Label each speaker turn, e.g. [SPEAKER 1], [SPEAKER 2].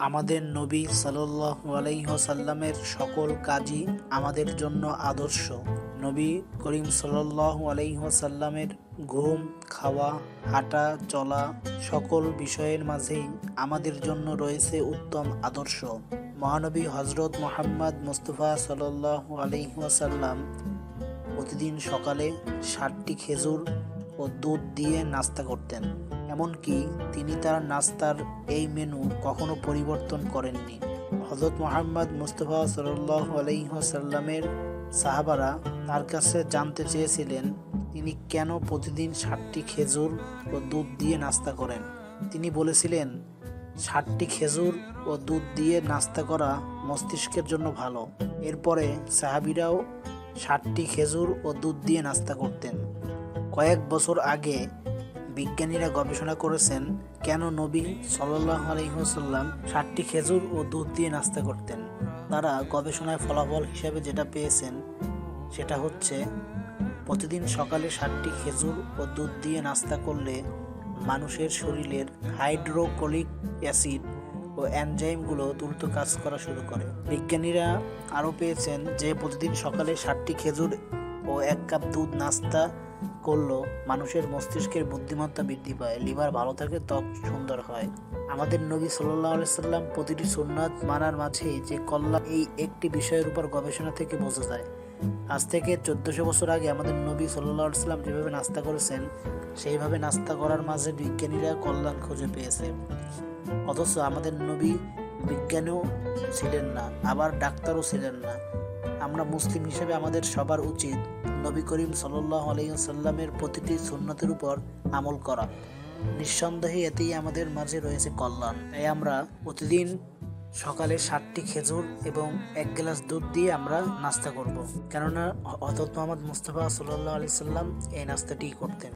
[SPEAKER 1] আমাদের নবী সাল্লাহ আলাইসাল্লামের সকল কাজই আমাদের জন্য আদর্শ। নবী করিম সাল্লাহ আলাইসাল্লামের ঘুম, খাওয়া, হাঁটা, চলা সকল বিষয়ের মাঝেই আমাদের জন্য রয়েছে উত্তম আদর্শ। মহানবী হজরত মোহাম্মদ মুস্তফা সাল্লাহ আলাইসাল্লাম প্রতিদিন সকালে ষাটটি খেজুর ও দুধ দিয়ে নাস্তা করতেন। এমনকি তিনি তার নাস্তার এই মেনু কখনো পরিবর্তন করেননি। হজরত মোহাম্মদ মুস্তফা সাল্লাহ আলহিহাসাল্লামের সাহাবারা তার কাছে জানতে চেয়েছিলেন, তিনি কেন প্রতিদিন ষাটটি খেজুর ও দুধ দিয়ে নাস্তা করেন? তিনি বলেছিলেন, ষাটটি খেজুর ও দুধ দিয়ে নাস্তা করা মস্তিষ্কের জন্য ভালো। এরপরে সাহাবিরাও ষাটটি খেজুর ও দুধ দিয়ে নাস্তা করতেন। কয়েক বছর আগে বিজ্ঞানীরা গবেষণা করেছেন কেন নবী সাল্লাহ আলহিহসাল্লাম ষাটটি খেজুর ও দুধ দিয়ে নাস্তা করতেন। তারা গবেষণায় ফলাফল হিসেবে যেটা পেয়েছেন সেটা হচ্ছে, প্রতিদিন সকালে ষাটটি খেজুর ও দুধ দিয়ে নাস্তা করলে মানুষের শরীরের হাইড্রোক্লিক অ্যাসিড ও এনজাইমগুলো দ্রুত কাজ করা শুরু করে। বিজ্ঞানীরা আরও পেয়েছেন যে, প্রতিদিন সকালে ষাটটি খেজুর ও এক কাপ দুধ নাস্তা করল মানুষের মস্তিষ্কের বুদ্ধিমত্তা বৃদ্ধি পায়, লিভার ভালো থাকে ত্বক সুন্দর হয়। আমাদের নবী সাল্লাহ সাল্লাম প্রতিটি সুন্নাত মানার মাঝেই যে কল্যাণ এই একটি বিষয়ের উপর গবেষণা থেকে বোঝা যায়। আজ থেকে চোদ্দশো বছর আগে আমাদের নবী সাল্লাহ সাল্লাম যেভাবে নাস্তা করেছেন, সেইভাবে নাস্তা করার মাঝে বিজ্ঞানীরা কল্যাণ খুঁজে পেয়েছে। অথচ আমাদের নবী বিজ্ঞানীও ছিলেন না, আবার ডাক্তারও ছিলেন না। আমরা মুসলিম হিসেবে আমাদের সবার উচিত নবী করিম সাল্লাহ আলাইসাল্লামের প্রতিটি সুন্নতের উপর আমল করা। নিঃসন্দেহে এতেই আমাদের মাঝে রয়েছে কল্যাণ। তাই আমরা প্রতিদিন সকালে সাতটি খেজুর এবং এক গ্লাস দুধ দিয়ে আমরা নাস্তা করব। কেননা হজরত মোহাম্মদ মুস্তফা সাল্লাহ আলি সাল্লাম এই নাস্তাটি করতেন।